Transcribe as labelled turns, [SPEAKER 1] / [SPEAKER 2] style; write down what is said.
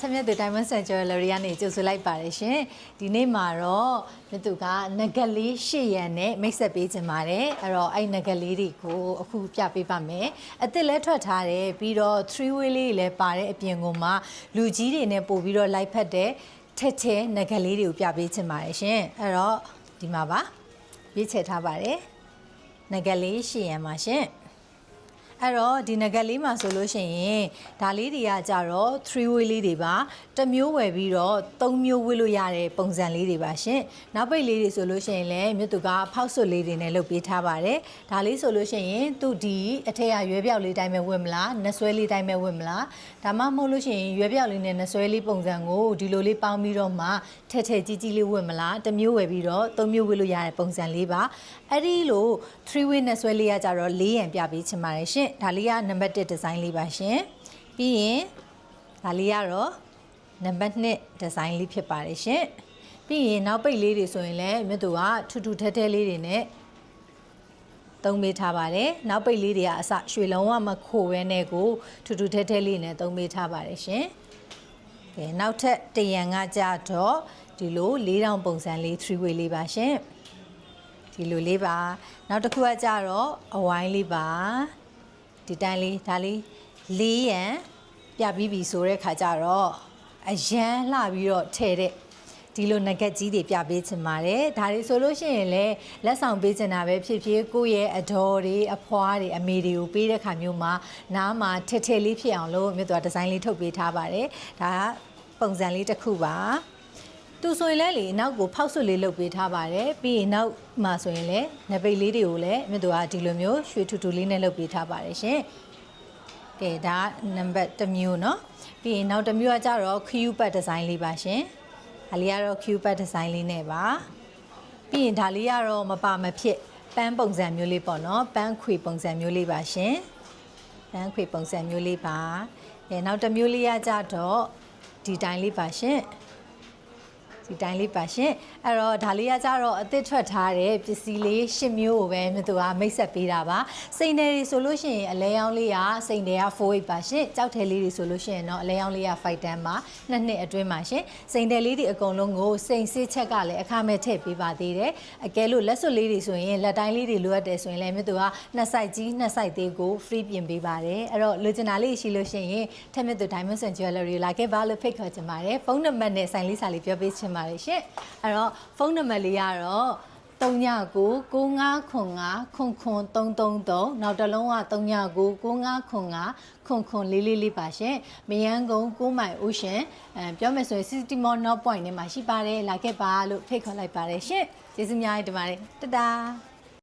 [SPEAKER 1] ချက်မြတ်သူ Diamond Sun Jewelry ကနေကြိုဆိုလိုက်ပါတယ်ရှင်ဒီနေ့မှာတော့မြတ်သူကငကလေးရှစ်ရန်နဲ့မိတ်ဆက်ပေးခြင်းပါတယ်အဲ့တော့အဲ့ငကလေးတွေကိုအခုပြပေးပါမယ်အစ်စ်လဲထွက်ထားတယ်ပြီးတော့ three way လေးတွေလည်းပါတဲ့အပြင်ကမှလူကြီးတွေနဲ့ပို့ပြီးတော့လိုက်ဖက်တဲ့ထက်ထဲငကလေးတွေကိုပြပေးခြင်းပါတယ်ရှင်အဲ့တော့ဒီမှာပါရွေးချယ်ထားပါတယ်ငကလေးရှစ်ရန်ပါရှင် အဲ့တော့ဒီနဂတ်လေးမှာဆိုလို့ရှိရင်ဒါလေးတွေကကြတော့ three way လေးတွေပါတစ်မျိုးဝယ်ပြီးတော့သုံးမျိုးဝယ်လို့ရတဲ့ပုံစံလေးတွေပါရှင်နောက်ပိတ်လေးတွေဆိုလို့ရှိရင်လည်းမြတ်သူကဖောက်ဆွတ်လေးတွေနဲ့လုပ်ပေးထားပါတယ်ဒါလေးဆိုလို့ရှိရင်သူဒီအထက်ကရွဲပြောက်လေးတိုင်းပဲဝယ်မလားနှဆွဲလေးတိုင်းပဲဝယ်မလားဒါမှမဟုတ်လို့ရှိရင်ရွဲပြောက်လေးနဲ့နှဆွဲလေးပုံစံကိုဒီလိုလေးပေါင်းပြီးတော့မှထက်ထက်ကြီးကြီးလေးဝယ်မလားတစ်မျိုးဝယ်ပြီးတော့သုံးမျိုးဝယ်လို့ရတဲ့ပုံစံလေးပါအဲ့ဒီလို three way နှဆွဲလေးကကြတော့၄ရန်ပြပေးချင်ပါတယ်ရှင်ဒါလေးကနံပါတ်1ဒီဇိုင်းလေးပါရှင်ပြီးရင်ဒါလေးကတော့နံပါတ်2ဒီဇိုင်းလေးဖြစ်ပါတယ်ရှင်ပြီးရင်နောက်ပိတ်လေးတွေဆိုရင်လည်းမြတ်သူကထူထူထဲထဲလေးတွေနဲ့သုံးပေးထားပါတယ်နောက်ပိတ်လေးတွေကအစရွှေလုံးဝမခိုပဲနဲ့ကိုထူထူထဲထဲလေးနဲ့သုံးပေးထားပါတယ်ရှင်ကဲနောက်ထပ်တရံကကြတော့ဒီလို၄တောင်ပုံစံလေး3 way လေးပါရှင် ဒီလိုလေးပါနောက်တစ်ခုကကြတော့အဝိုင်းလေးပါဒီတိုင်းလေးဒါလေးလေးရန်ပြပြီးပြီဆိုတဲ့ခါကျတော့အရန်လှပြီးတော့ထဲတဲ့ဒီလိုနဂတ်ကြီးတွေပြပေးချင်ပါတယ်ဒါတွေဆိုလို့ရှိရင်လည်းလက်ဆောင်ပေးချင်တာပဲဖြစ်ဖြစ်ကိုယ့်ရဲ့အတော်တွေအဖွားတွေအမေတွေကိုပေးတဲ့ခါမျိုးမှာနားမှာထက်ထက်လေးဖြစ်အောင်လို့မြို့တော်ဒီဇိုင်းလေးထုတ်ပေးထားပါတယ်ဒါကပုံစံလေးတစ်ခုပါ သူဆိုရင်လည်းလေနောက်ကိုဖောက်ဆွလေးလုပ်ပေးထားပါတယ်ပြီးရင်နောက်မှာဆိုရင်လည်းနပိတ်လေးတွေကိုလည်းမြတ်သူကဒီလိုမျိုးရွှေထူထူလေးနဲ့လုပ်ပေးထားပါတယ်ရှင်ကဲဒါနံပါတ်တစ်မျိုးเนาะပြီးရင်နောက်တစ်မျိုးကကြတော့ Q pad design လေးပါရှင်ဒါလေးကတော့ Q pad design လေးနဲ့ပါပြီးရင်ဒါလေးကတော့မပါမဖြစ်ပန်းပုံစံမျိုးလေးပေါ့เนาะပန်းခွေပုံစံမျိုးလေးပါရှင်ပန်းခွေပုံစံမျိုးလေးပါအဲနောက်တစ်မျိုးလေးကကြတော့ဒီတိုင်းလေးပါရှင် ဒီတိုင်းလေးပါရှင်အဲ့တော့ဒါလေးကကြတော့အသစ်ထွက်ထားတဲ့ပစ္စည်းလေး၈မျိုးကိုပဲမြတ်သူကမိတ်ဆက်ပေးတာပါစိန်တယ်တွေဆိုလို့ရှိရင်အလဲရောင်းလေးကစိန်တယ်က48ပါရှင်ကြောက်တယ်လေးတွေဆိုလို့ရှိရင်တော့အလဲရောင်းလေးက5တန်းပါနှစ်နှစ်အတွင်းပါရှင်စိန်တယ်လေးတွေအကုန်လုံးကိုစိန်စစ်ချက်ကလည်းအခမဲ့ထည့်ပေးပါသေးတယ်အကဲလို့လက်စွပ်လေးတွေဆိုရင်လက်တိုင်းလေးတွေလိုအပ်တယ်ဆိုရင်လည်းမြတ်သူကနှစ်ဆိုင်ကြီးနှစ်ဆိုင်သေးကို free ပြင်ပေးပါတယ်အဲ့တော့လိုချင်တာလေးရှိလို့ရှိရင်ထက်မြတ်သူ Diamond Sun Jewelry လာခဲ့ပါလို့ဖိတ်ခေါ်ချင်ပါတယ်ဖုန်းနံပါတ်နဲ့ဆိုင်လေးစာလေးပြောပေးချင်ပါတယ်ရှင်အဲ့တော့ဖုန်းနံပါတ်လေးကတော့39 9595ခွန်ခွန်333နောက်တစ်လုံးက39 9595ခွန်ခွန်လေးလေးလေးပါရှင်မယန်းကုန်း6မိုင် Ocean အဲပြောမယ်ဆိုရင် City Mall North Point နဲ့မှာရှိပါတယ်လာခဲ့ပါလို့ဖိတ်ခေါ်လိုက်ပါတယ်ရှင်ကျေးဇူးများတင်ပါတယ်တတား